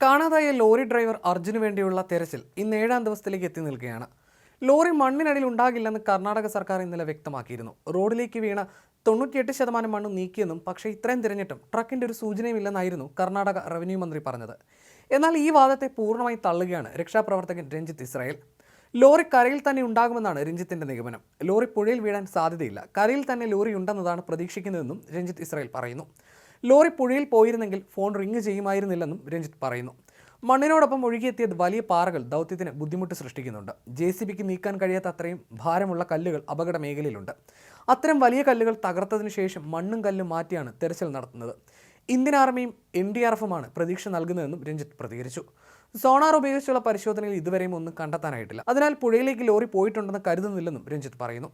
കാണാതായ lorry driver അർജുന് വേണ്ടിയുള്ള തെരച്ചിൽ ഇന്ന് ഏഴാം ദിവസത്തിലേക്ക് എത്തി നിൽക്കുകയാണ്. ലോറി മണ്ണിനടിയിൽ ഉണ്ടാകില്ലെന്ന് കർണാടക സർക്കാർ ഇന്നലെ വ്യക്തമാക്കിയിരുന്നു. റോഡിലേക്ക് വീണ തൊണ്ണൂറ്റിയെട്ട് ശതമാനം മണ്ണ് നീക്കിയെന്നും പക്ഷേ ഇത്രയും തിരഞ്ഞിട്ടും ട്രക്കിന്റെ ഒരു സൂചനയുമില്ലെന്നായിരുന്നു കർണാടക റവന്യൂ മന്ത്രി പറഞ്ഞത്. എന്നാൽ ഈ വാദത്തെ പൂർണമായി തള്ളുകയാണ് രക്ഷാപ്രവർത്തകൻ രഞ്ജിത്ത് ഇസ്രായേൽ. ലോറി കരയിൽ തന്നെ ഉണ്ടാകുമെന്നാണ് രഞ്ജിത്തിന്റെ നിഗമനം. ലോറി പുഴയിൽ വീഴാൻ സാധ്യതയില്ല. കരയിൽ തന്നെ ലോറി ഉണ്ടെന്നതാണ് പ്രതീക്ഷിക്കുന്നതെന്നും രഞ്ജിത്ത് ഇസ്രായേൽ പറയുന്നു. ലോറി പുഴയിൽ പോയിരുന്നെങ്കിൽ ഫോൺ റിങ് ചെയ്യുമായിരുന്നില്ലെന്നും രഞ്ജിത്ത് പറയുന്നു. മണ്ണിനോടൊപ്പം ഒഴുകിയെത്തിയ വലിയ പാറകൾ ദൗത്യത്തിന് ബുദ്ധിമുട്ട് സൃഷ്ടിക്കുന്നുണ്ട്. ജെ സി ബിക്ക് നീക്കാൻ കഴിയാത്ത അത്രയും ഭാരമുള്ള കല്ലുകൾ അപകട മേഖലയിലുണ്ട്. അത്തരം വലിയ കല്ലുകൾ തകർത്തതിനു ശേഷം മണ്ണും കല്ലും മാറ്റിയാണ് തെരച്ചിൽ നടത്തുന്നത്. ഇന്ത്യൻ ആർമിയും എൻ ഡി ആർ എഫുമാണ് പ്രതീക്ഷ നൽകുന്നതെന്നും രഞ്ജിത്ത് പ്രതികരിച്ചു. സോണാർ ഉപയോഗിച്ചുള്ള പരിശോധനയിൽ ഇതുവരെയും ഒന്നും കണ്ടെത്താനായിട്ടില്ല. അതിനാൽ പുഴയിലേക്ക് ലോറി പോയിട്ടുണ്ടെന്ന് കരുതുന്നില്ലെന്നും രഞ്ജിത്ത് പറയുന്നു.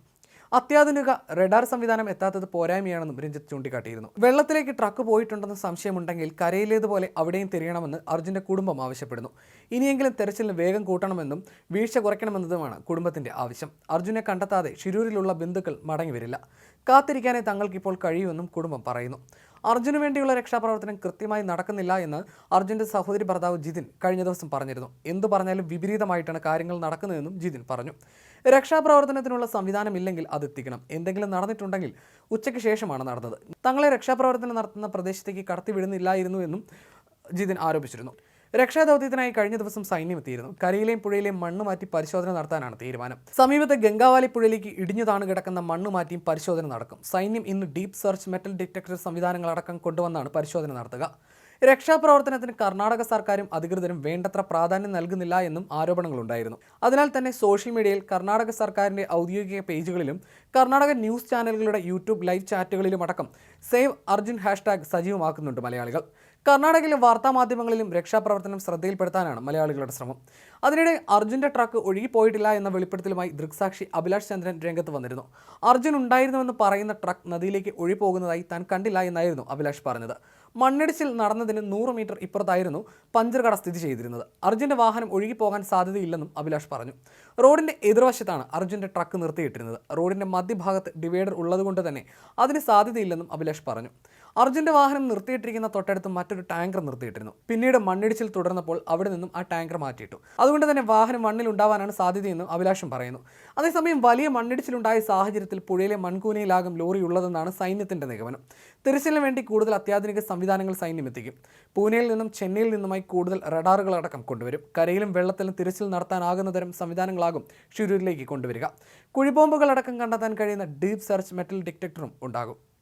അത്യാധുനിക റഡാർ സംവിധാനം എത്താത്തത് പോരായ്മയാണെന്നും രഞ്ജിത്ത് ചൂണ്ടിക്കാട്ടിയിരുന്നു. വെള്ളത്തിലേക്ക് ട്രക്ക് പോയിട്ടുണ്ടെന്ന് സംശയമുണ്ടെങ്കിൽ കരയിലേതുപോലെ അവിടെയും തിരിയണമെന്ന് അർജുന്റെ കുടുംബം ആവശ്യപ്പെടുന്നു. ഇനിയെങ്കിലും തെരച്ചിലിന് വേഗം കൂട്ടണമെന്നും വീഴ്ച കുറയ്ക്കണമെന്നതുമാണ് കുടുംബത്തിന്റെ ആവശ്യം. അർജുനെ കണ്ടെത്താതെ ഷിരൂരിലുള്ള ബന്ധുക്കൾ മടങ്ങിവരില്ല. കാത്തിരിക്കാനേ തങ്ങൾക്കിപ്പോൾ കഴിയുമെന്നും കുടുംബം പറയുന്നു. അർജുന് വേണ്ടിയുള്ള രക്ഷാപ്രവർത്തനം കൃത്യമായി നടക്കുന്നില്ല എന്ന് അർജുന്റെ സഹോദരി ഭർത്താവ് ജിതിൻ കഴിഞ്ഞ ദിവസം പറഞ്ഞിരുന്നു. എന്തു പറഞ്ഞാലും വിപരീതമായിട്ടാണ് കാര്യങ്ങൾ നടക്കുന്നതെന്നും ജിതിൻ പറഞ്ഞു. രക്ഷാപ്രവർത്തനത്തിനുള്ള സംവിധാനമില്ലെങ്കിൽ അത് എത്തിക്കണം എന്തെങ്കിലും നടന്നിട്ടുണ്ടെങ്കിൽ ഉച്ചയ്ക്ക് ശേഷമാണ് നടന്നത്. തങ്ങളെ രക്ഷാപ്രവർത്തനം നടത്തുന്ന പ്രദേശത്തേക്ക് കടത്തിവിടുന്നില്ലായിരുന്നു എന്നും ജിതിൻ ആരോപിച്ചിരുന്നു. രക്ഷാദൗത്യത്തിനായി കഴിഞ്ഞ ദിവസം സൈന്യം എത്തിയിരുന്നു. കരയിലെയും പുഴയിലെയും മണ്ണ് മാറ്റി പരിശോധന നടത്താനാണ് തീരുമാനം. സമീപത്തെ ഗംഗാവാലി പുഴയിലേക്ക് ഇടിഞ്ഞുതാണ് കിടക്കുന്ന മണ്ണ് മാറ്റിയും പരിശോധന നടക്കും. സൈന്യം ഇന്ന് ഡീപ് സെർച്ച് മെറ്റൽ ഡിറ്റക്ടർ സംവിധാനങ്ങളടക്കം കൊണ്ടുവന്നാണ് പരിശോധന നടത്തുക. രക്ഷാപ്രവർത്തനത്തിന് കർണാടക സർക്കാരും അധികൃതരും വേണ്ടത്ര പ്രാധാന്യം നൽകുന്നില്ല എന്നും ആരോപണങ്ങളുണ്ടായിരുന്നു. അതിനാൽ തന്നെ സോഷ്യൽ മീഡിയയിൽ കർണാടക സർക്കാരിന്റെ ഔദ്യോഗിക പേജുകളിലും കർണാടക ന്യൂസ് ചാനലുകളുടെ യൂട്യൂബ് ലൈവ് ചാറ്റുകളിലും അടക്കം സേവ് അർജുൻ ഹാഷ്ടാഗ് സജീവമാക്കുന്നുണ്ട് മലയാളികൾ. കർണാടകയിലെ വാർത്താമാധ്യമങ്ങളിലും രക്ഷാപ്രവർത്തനം ശ്രദ്ധയിൽപ്പെടുത്താനാണ് മലയാളികളുടെ ശ്രമം. അതിനിടെ അർജുന്റെ ട്രക്ക് ഒഴുകിപ്പോയിട്ടില്ല എന്ന വെളിപ്പെടുത്തലുമായി ദൃക്സാക്ഷി അഭിലാഷ് ചന്ദ്രൻ രംഗത്ത് വന്നിരുന്നു. അർജുൻ ഉണ്ടായിരുന്നുവെന്ന് പറയുന്ന ട്രക്ക് നദിയിലേക്ക് ഒഴിപോകുന്നതായി താൻ കണ്ടില്ല എന്നായിരുന്നു അഭിലാഷ് പറഞ്ഞത്. മണ്ണിടിച്ചിൽ നടന്നതിന് നൂറ് മീറ്റർ ഇപ്പുറത്തായിരുന്നു പഞ്ചർകട സ്ഥിതി ചെയ്തിരുന്നത്. അർജുന്റെ വാഹനം ഒഴുകിപ്പോകാൻ സാധ്യതയില്ലെന്നും അഭിലാഷ് പറഞ്ഞു. റോഡിന്റെ എതിർവശത്താണ് അർജുന്റെ ട്രക്ക് നിർത്തിയിട്ടിരുന്നത്. റോഡിന്റെ മധ്യഭാഗത്ത് ഡിവൈഡർ ഉള്ളതുകൊണ്ട് തന്നെ അതിന് സാധ്യതയില്ലെന്നും അഭിലാഷ് പറഞ്ഞു. അർജുന്റെ വാഹനം നിർത്തിയിട്ടിരിക്കുന്ന തൊട്ടടുത്ത് മറ്റൊരു ടാങ്കർ നിർത്തിയിട്ടിരുന്നു. പിന്നീട് മണ്ണിടിച്ചിൽ തുടർന്നപ്പോൾ അവിടെ നിന്നും ആ ടാങ്കർ മാറ്റിയിട്ടു. അതുകൊണ്ട് തന്നെ വാഹനം മണ്ണിൽ ഉണ്ടാവാനാണ് സാധ്യതയെന്നും അഭിലാഷം പറയുന്നു. അതേസമയം വലിയ മണ്ണിടിച്ചിലുണ്ടായ സാഹചര്യത്തിൽ പുഴയിലെ മൺകൂനയിലാകും ലോറി ഉള്ളതെന്നാണ് സൈന്യത്തിന്റെ നിഗമനം. തിരച്ചിലിന് വേണ്ടി കൂടുതൽ അത്യാധുനിക സംവിധാനങ്ങൾ സൈന്യം എത്തിക്കും. പൂനെയിൽ നിന്നും ചെന്നൈയിൽ നിന്നുമായി കൂടുതൽ റഡാറുകൾ അടക്കം കൊണ്ടുവരും. കരയിലും വെള്ളത്തിലും തിരച്ചിൽ നടത്താനാകുന്ന തരം സംവിധാനങ്ങളാകും ഷിരൂരിലേക്ക് കൊണ്ടുവരിക. കുഴിബോംബുകളടക്കം കണ്ടെത്താൻ കഴിയുന്ന ഡീപ് സെർച്ച് മെറ്റൽ ഡിറ്റക്ടറും ഉണ്ടാകും.